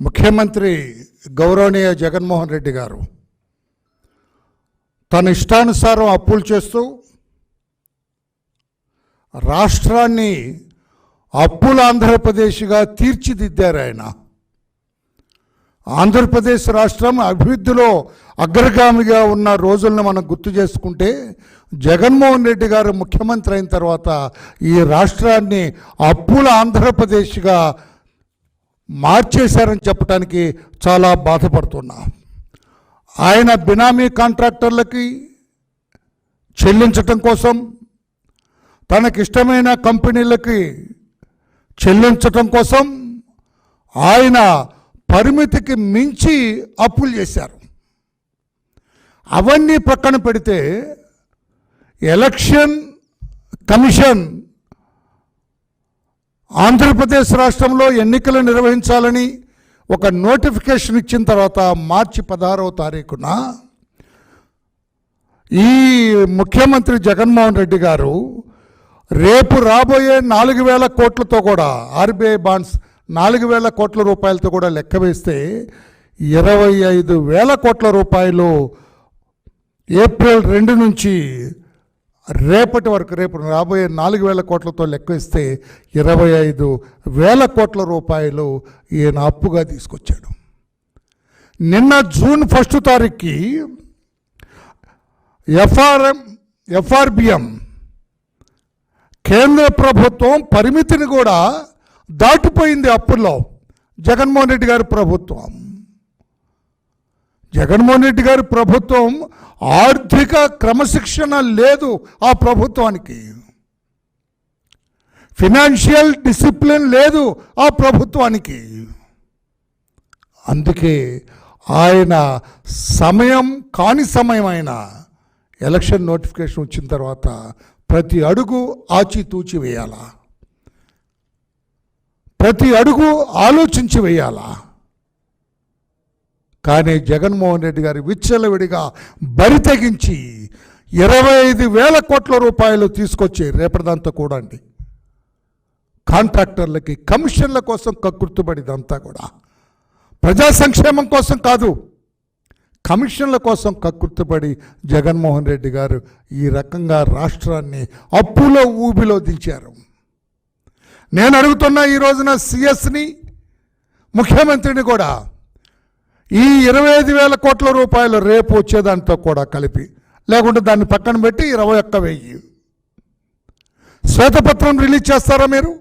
ముఖ్యమంత్రి గౌరవనీయ జగన్మోహన్ రెడ్డి గారు తన ఇష్టానుసారం అప్పులు చేస్తూ రాష్ట్రాన్ని అప్పుల ఆంధ్రప్రదేశ్గా తీర్చిదిద్దారు ఆయన. ఆంధ్రప్రదేశ్ రాష్ట్రం అభివృద్ధిలో అగ్రగామిగా ఉన్న రోజులను మనం గుర్తు చేసుకుంటే జగన్మోహన్ రెడ్డి గారు ముఖ్యమంత్రి అయిన తర్వాత ఈ రాష్ట్రాన్ని అప్పుల ఆంధ్రప్రదేశ్గా మార్చేశారని చెప్పడానికి చాలా బాధపడుతున్నా. ఆయన బినామీ కాంట్రాక్టర్లకి చెల్లించటం కోసం తనకిష్టమైన కంపెనీలకి చెల్లించటం కోసం ఆయన పరిమితికి మించి అప్పులు చేశారు. అవన్నీ పక్కన పెడితే ఎలక్షన్ కమిషన్ ఆంధ్రప్రదేశ్ రాష్ట్రంలో ఎన్నికలు నిర్వహించాలని ఒక నోటిఫికేషన్ ఇచ్చిన తర్వాత మార్చి పదహారవ తారీఖున ఈ ముఖ్యమంత్రి జగన్మోహన్ రెడ్డి గారు రేపు రాబోయే నాలుగు వేల కోట్లతో కూడా ఆర్బీఐ బాండ్స్ నాలుగు వేల కోట్ల రూపాయలతో కూడా లెక్క వేస్తే ఇరవై ఐదు వేల కోట్ల రూపాయలు ఏప్రిల్ రెండు నుంచి రేపటి వరకు రేపు రాబోయే నాలుగు వేల కోట్లతో లెక్కిస్తే ఇరవై ఐదు వేల కోట్ల రూపాయలు ఈయన అప్పుగా తీసుకొచ్చాడు. నిన్న జూన్ ఫస్ట్ తారీఖుకి ఎఫ్ఆర్ఎం ఎఫ్ఆర్బిఎం కేంద్ర ప్రభుత్వం పరిమితిని కూడా దాటిపోయింది అప్పుల్లో. జగన్మోహన్ రెడ్డి గారి ప్రభుత్వం. జగన్మోహన్ రెడ్డి గారి ప్రభుత్వం ఆర్థిక క్రమశిక్షణ లేదు ఆ ప్రభుత్వానికి. ఫినాన్షియల్ డిసిప్లిన్ లేదు ఆ ప్రభుత్వానికి. అందుకే ఆయన సమయం కాని సమయమైన ఎలక్షన్ నోటిఫికేషన్ వచ్చిన తర్వాత ప్రతి అడుగు ఆచితూచి వేయాలా? ప్రతి అడుగు ఆలోచించి వేయాలా? కానీ జగన్మోహన్ రెడ్డి గారి విచ్చలవిడిగా బరి తెగించి ఇరవై ఐదు వేల కోట్ల రూపాయలు తీసుకొచ్చి రేపటిదంతా కూడా అండి. కాంట్రాక్టర్లకి కమిషన్ల కోసం కక్కుర్తుబడిదంతా కూడా. ప్రజా సంక్షేమం కోసం కాదు కమిషన్ల కోసం కక్కుర్తుపడి జగన్మోహన్ రెడ్డి గారు ఈ రకంగా రాష్ట్రాన్ని అప్పులో ఊబిలో దించారు. నేను అడుగుతున్న ఈ రోజున సిఎస్ని ముఖ్యమంత్రిని కూడా ఈ ఇరవై ఐదు వేల కోట్ల రూపాయలు రేపు వచ్చేదాంతో కూడా కలిపి లేకుంటే దాన్ని పక్కన పెట్టి ఇరవై ఒక్క వెయ్యి. శ్వేతపత్రం రిలీజ్ చేస్తారా మీరు?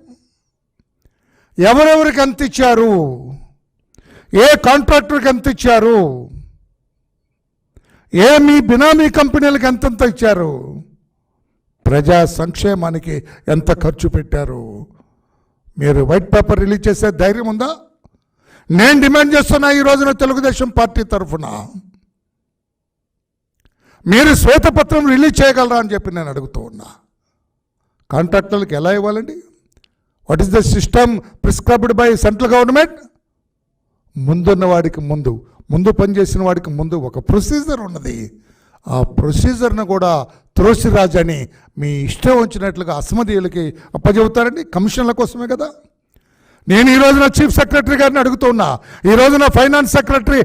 ఎవరెవరికి ఎంత ఇచ్చారు? ఏ కాంట్రాక్టర్కి ఎంత ఇచ్చారు? ఏ మీ బినామీ కంపెనీలకు ఎంతెంత ఇచ్చారు? ప్రజా సంక్షేమానికి ఎంత ఖర్చు పెట్టారు? మీరు వైట్ పేపర్ రిలీజ్ చేసే ధైర్యం ఉందా? నేను డిమాండ్ చేస్తున్నా ఈ రోజున తెలుగుదేశం పార్టీ తరఫున. మీరు శ్వేతపత్రం రిలీజ్ చేయగలరా అని చెప్పి నేను అడుగుతూ ఉన్నా. కాంట్రాక్టర్లకు ఎలా ఇవ్వాలండి? What is the system prescribed by central government ముందున్న వాడికి ముందు ముందు పనిచేసిన వాడికి ముందు ఒక ప్రొసీజర్ ఉన్నది. ఆ ప్రొసీజర్ను కూడా త్రోసిరాజని మీ ఇష్టం వచ్చినట్లుగా అసమధీయులకి అప్పచెబుతారండి. కమిషన్ల కోసమే కదా. నేను ఈ రోజున చీఫ్ సెక్రటరీ గారిని అడుగుతున్నా ఈ రోజున ఫైనాన్స్ సెక్రటరీ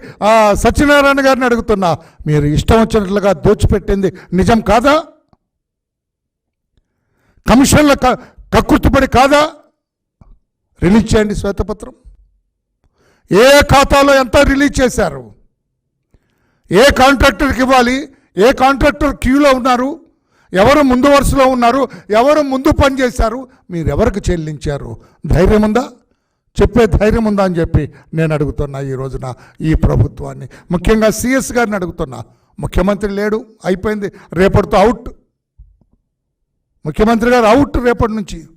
సత్యనారాయణ గారిని అడుగుతున్నా మీరు ఇష్టం వచ్చినట్లుగా దోచిపెట్టింది నిజం కాదా? కమిషన్ల క- కక్కుర్తిపడి కాదా? రిలీజ్ చేయండి శ్వేతపత్రం. ఏ ఖాతాలో ఎంత రిలీజ్ చేశారు? ఏ కాంట్రాక్టర్కి ఇవ్వాలి? ఏ కాంట్రాక్టర్ క్యూలో ఉన్నారు? ఎవరు ముందు వరుసలో ఉన్నారు? ఎవరు ముందు పని చేశారు మీరు ఎవరికి చెల్లించారు? ధైర్యం ఉందా? చెప్పే ధైర్యం ఉందా అని చెప్పి నేను అడుగుతున్నా ఈ రోజున ఈ ప్రభుత్వాన్ని. ముఖ్యంగా సిఎస్ గారిని అడుగుతున్నా. ముఖ్యమంత్రి లేడు అయిపోయింది. రేపటితో అవుట్ ముఖ్యమంత్రి గారు అవుట్ రేపటి నుంచి.